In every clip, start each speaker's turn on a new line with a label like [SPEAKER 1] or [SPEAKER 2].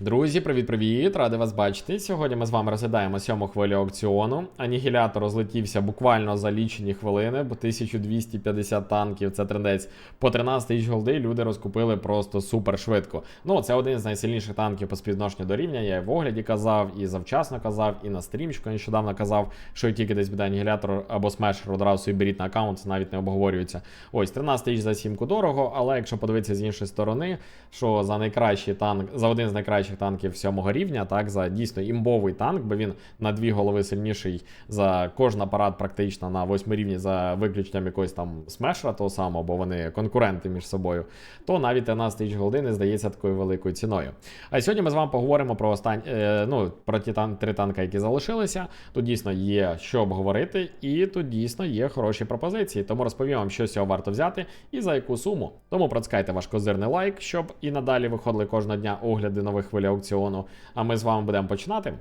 [SPEAKER 1] Друзі, привіт-привіт! Радий вас бачити. Сьогодні ми з вами розглядаємо сьому хвилю аукціону. Анігілятор розлетівся буквально за лічені хвилини, бо 1250 танків це трендець по 13 тисяч голди. Люди розкупили просто супер швидко. Ну, це один з найсильніших танків по співвідношенню до рівня. Я і в огляді казав, і завчасно казав, і на стрімчику нещодавно казав, що тільки десь буде анігілятор або смешер одразу собі беріть на аккаунт, це навіть не обговорюється. Ось 13 тисяч за сімку дорого, але якщо подивитися з іншої сторони, що за найкращий танк, за один з найкращих танків сьомого рівня, так, за дійсно імбовий танк, бо він на дві голови сильніший за кожен апарат, практично на восьмий рівні, за виключенням якогось там смешера того самого, бо вони конкуренти між собою, то навіть 13 тисяч голди не здається такою великою ціною. А сьогодні ми з вами поговоримо про останні, е, ну, про ті тан- три танки, які залишилися. Тут дійсно є що обговорити, і тут дійсно є хороші пропозиції. Тому розповім вам, що з цього варто взяти і за яку суму. Тому процькайте ваш козирний лайк, щоб і надалі виходили кожного дня огляди нових хвиль аукціону. А ми з вами будемо починати.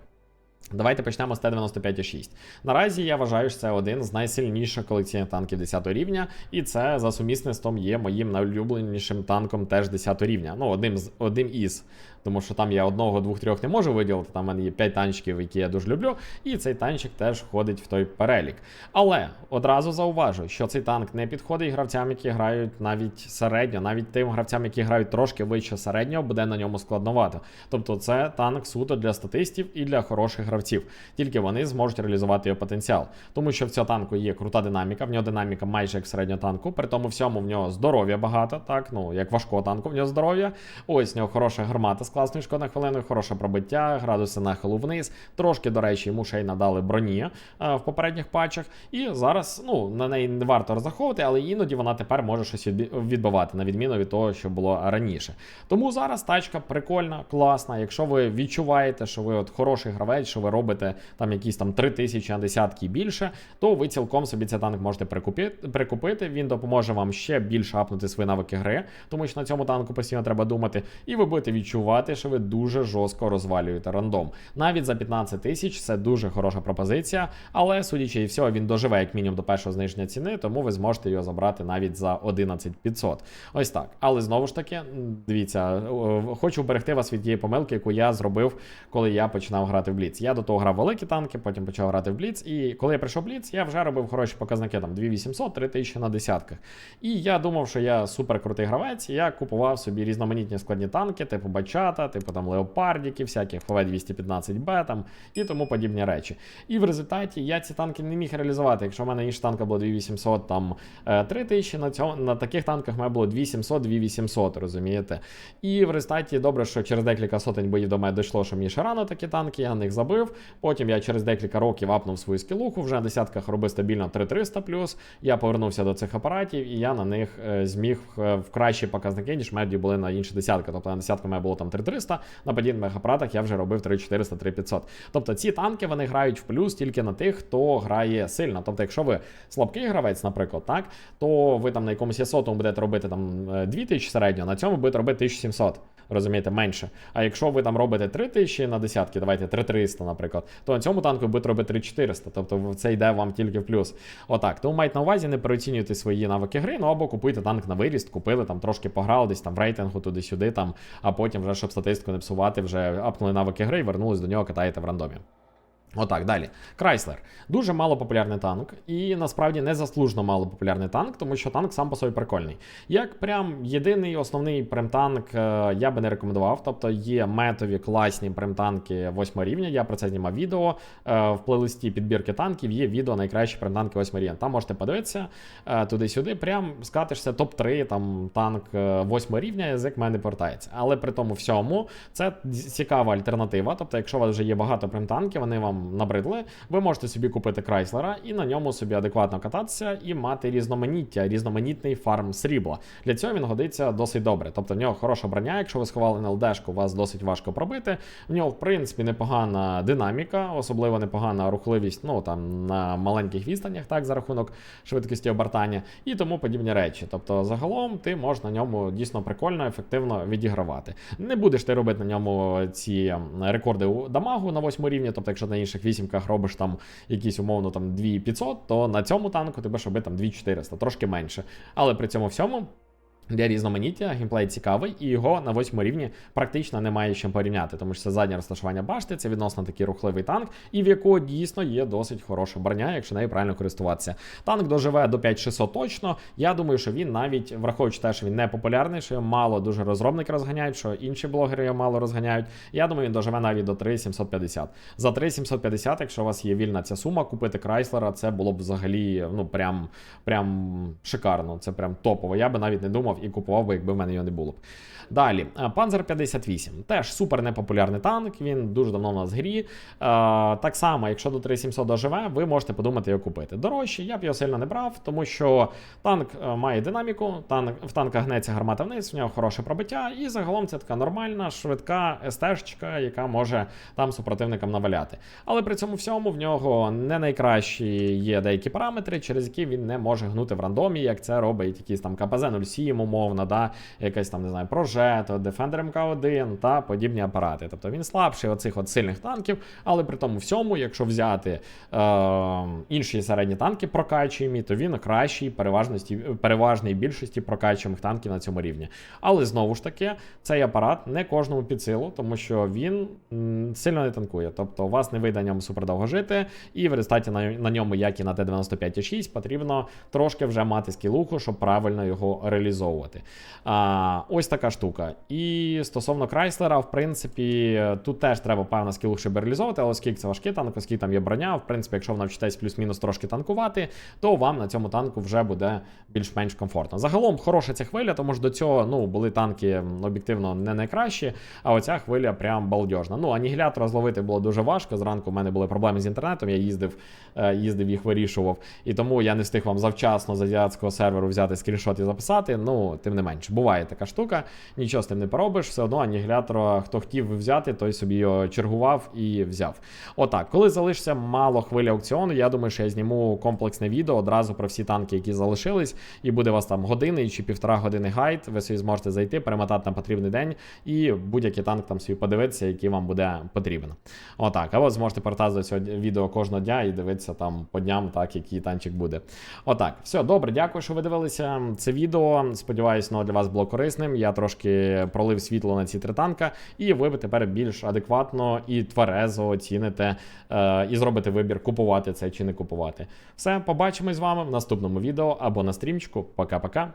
[SPEAKER 1] Давайте почнемо з Т-95,6. Наразі я вважаю, що це один з найсильніших колекційних танків 10 рівня, і це за сумісництвом є моїм найулюбленішим танком теж 10 рівня. Ну, одним з одним із. Тому що там я одного, двох, трьох не можу виділити. Там в мене є 5 танчиків, які я дуже люблю, і цей танчик теж входить в той перелік. Але одразу зауважу, що цей танк не підходить гравцям, які грають навіть середньо, навіть тим гравцям, які грають трошки вище середнього, буде на ньому складновато. Тобто, це танк суто для статистів і для хороших гравців. Тільки вони зможуть реалізувати його потенціал. Тому що в цього танку є крута динаміка, в нього динаміка майже як середнього танку. При тому всьому в нього здоров'я багато, так ну як важкого танку, в нього здоров'я. Ось в нього хороша гармата з класною шкодою хвилиною, хороше пробиття, градуси нахилу вниз. Трошки, до речі, йому ще й надали броні е, в попередніх патчах. І зараз ну на неї не варто розраховувати, але іноді вона тепер може щось відбивати, на відміну від того, що було раніше. Тому зараз тачка прикольна, класна. Якщо ви відчуваєте, що ви от хороший гравець, що ви робите там якісь там 3 тисячі на десятки і більше, то ви цілком собі цей танк можете прикупити. прикупити. Він допоможе вам ще більше апнути свої навики гри, тому що на цьому танку постійно треба думати, і ви будете відчувати, що ви дуже жорстко розвалюєте рандом. Навіть за 15 тисяч це дуже хороша пропозиція, але судячи і всього, він доживе як мінімум до першого зниження ціни, тому ви зможете його забрати навіть за 11 500. Ось так. Але знову ж таки, дивіться, хочу вберегти вас від тієї помилки, яку я зробив, коли я починав грати в Бліц. Я до того грав великі танки, потім почав грати в Бліц. І коли я прийшов в Бліц, я вже робив хороші показники там 2800, 3000 на десятках. І я думав, що я супер крутий гравець. Я купував собі різноманітні складні танки, типу Бачата, типу там Леопардіків, всяких ФВ-215Б там і тому подібні речі. І в результаті я ці танки не міг реалізувати. Якщо в мене інша танка було 2800, там е, 3000, на цьому на таких танках в мене було 2700, 2800, розумієте? І в результаті добре, що через декілька сотень боїв до мене дійшло, що мені ще рано такі танки, я на них забив. Потім я через декілька років апнув свою скілуху, вже на десятках робив стабільно 3300 Я повернувся до цих апаратів, і я на них е, зміг е, в кращі показники, ніж меді були на інші десятки. Тобто на десятку мене було там 3300, на подібних апаратах я вже робив 3400, 3500. Тобто ці танки вони грають в плюс тільки на тих, хто грає сильно. Тобто, якщо ви слабкий гравець, наприклад, так, то ви там на якомусь єсотому будете робити там е, 2000 середньо, на цьому будете робити 1700. Розумієте, менше. А якщо ви там робите 3000 на десятки, давайте 3300, наприклад, то на цьому танку будете робити 3400. Тобто це йде вам тільки в плюс. Отак. Тому майте на увазі, не переоцінюйте свої навики гри, ну або купуйте танк на виріст, купили там трошки пограли, десь там в рейтингу туди-сюди, там, а потім, вже, щоб статистику не псувати, вже апнули навики гри і вернулись до нього, катаєте в рандомі. Отак, далі. Крайслер. Дуже малопопулярний танк, і насправді незаслужено малопопулярний танк, тому що танк сам по собі прикольний. Як прям єдиний основний прем-танк е, я би не рекомендував. Тобто є метові класні прем-танки 8 рівня. Я про це знімав відео. Е, В плейлисті підбірки танків є відео найкращі прем-танки 8 рівня. Там можете подивитися е, туди-сюди, прям скатишся топ-3 там танк 8 рівня, язик в мене повертається. Але при тому всьому це цікава альтернатива. Тобто, якщо у вас вже є багато прем-танків, вони вам набридли, ви можете собі купити Крайслера і на ньому собі адекватно кататися і мати різноманіття, різноманітний фарм срібла. Для цього він годиться досить добре. Тобто в нього хороша броня, якщо ви сховали на ЛДшку, вас досить важко пробити. В нього, в принципі, непогана динаміка, особливо непогана рухливість, ну там на маленьких відстанях, так, за рахунок швидкості обертання і тому подібні речі. Тобто, загалом ти можеш на ньому дійсно прикольно, ефективно відігравати. Не будеш ти робити на ньому ці рекорди у дамагу на восьмому рівні, тобто, якщо на інших вісімках робиш там якісь умовно там 2500, то на цьому танку ти будеш робити там 2400, трошки менше. Але при цьому всьому. Для різноманіття геймплей цікавий, і його на восьмому рівні практично немає чим порівняти, тому що це заднє розташування башти, це відносно такий рухливий танк, і в якого дійсно є досить хороша броня, якщо нею правильно користуватися. Танк доживе до 5600 точно. Я думаю, що він навіть враховуючи те, що він не популярний, що його мало дуже розробники розганяють, що інші блогери його мало розганяють. Я думаю, він доживе навіть до 3750. За 3750, якщо у вас є вільна ця сума, купити Крайслера, це було б взагалі ну прям, прям шикарно. Це прям топово. Я би навіть не думав і купував би, якби в мене його не було б. Далі, е, Panzer 58. Теж супер непопулярний танк. Він дуже давно в нас в грі. Е, так само, якщо до 3700 доживе, ви можете подумати його купити. Дорожче, я б його сильно не брав, тому що танк е, має динаміку, танк, в танка гнеться гармата вниз, в нього хороше пробиття, і загалом це така нормальна, швидка СТ-шечка, яка може там супротивникам наваляти. Але при цьому всьому в нього не найкращі є деякі параметри, через які він не може гнути в рандомі, як це робить якийсь там КПЗ 07, умовно, да, якась там, не знаю, Прожето, Defender МК1 та подібні апарати. Тобто він слабший оцих от сильних танків, але при тому всьому, якщо взяти е, інші середні танки прокачуємі, то він кращий переважності, переважній більшості прокачуємих танків на цьому рівні. Але знову ж таки, цей апарат не кожному під силу, тому що він сильно не танкує. Тобто у вас не вийде на ньому супердовго жити, і в результаті на, на ньому, як і на Т-95,6, потрібно трошки вже мати скілуху, щоб правильно його реалізовувати. А, ось така штука. І стосовно Крайслера, в принципі, тут теж треба скілуха, щоб реалізовувати, але оскільки це важкий танк, оскільки там є броня, в принципі, якщо ви навчитесь плюс-мінус трошки танкувати, то вам на цьому танку вже буде більш-менш комфортно. Загалом хороша ця хвиля, тому що до цього ну, були танки об'єктивно не найкращі, а оця хвиля прям балдежна. Ну, анігілятора зловити було дуже важко. Зранку в мене були проблеми з інтернетом, я їздив, е, їздив їх вирішував. І тому я не встиг вам завчасно з азіатського серверу взяти скріншот і записати. Ну, тим не менш, буває така штука, нічого з тим не поробиш, все одно анігілятора, хто хотів взяти, той собі його чергував і взяв. Отак, коли залишиться мало хвилі аукціону, я думаю, що я зніму комплексне відео одразу про всі танки, які залишились, і буде у вас там години чи півтора години гайд. Ви собі зможете зайти, перемотати на потрібний день і будь-який танк там собі подивитися, який вам буде потрібен. Отак. А от зможете цього відео кожного дня і дивитися там по дням, так, який танчик буде. Отак, все добре, дякую, що ви дивилися це відео. Сподіваюсь, воно для вас було корисним. Я трошки пролив світло на ці три танка, і ви тепер більш адекватно і тверезо оціните е, і зробите вибір, купувати це чи не купувати. Все, побачимось з вами в наступному відео або на стрімчику. Пока-пока.